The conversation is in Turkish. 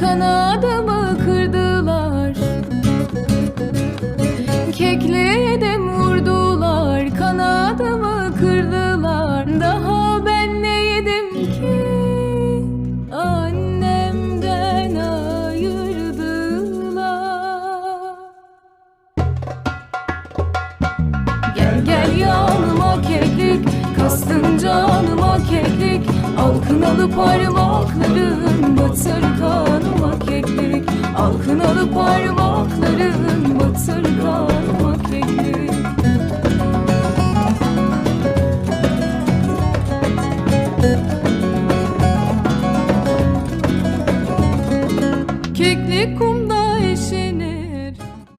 kanadımı kırdılar. Kekle de vurdular kanadımı kırdılar. Daha ben ne yedim ki? Annemden ayırdılar. Gel gel yanıma keklik kastın canıma keklik. Al kınalı parmakların batır kal Kınalı parmakların batır parmak rengi Keklik kumda eşini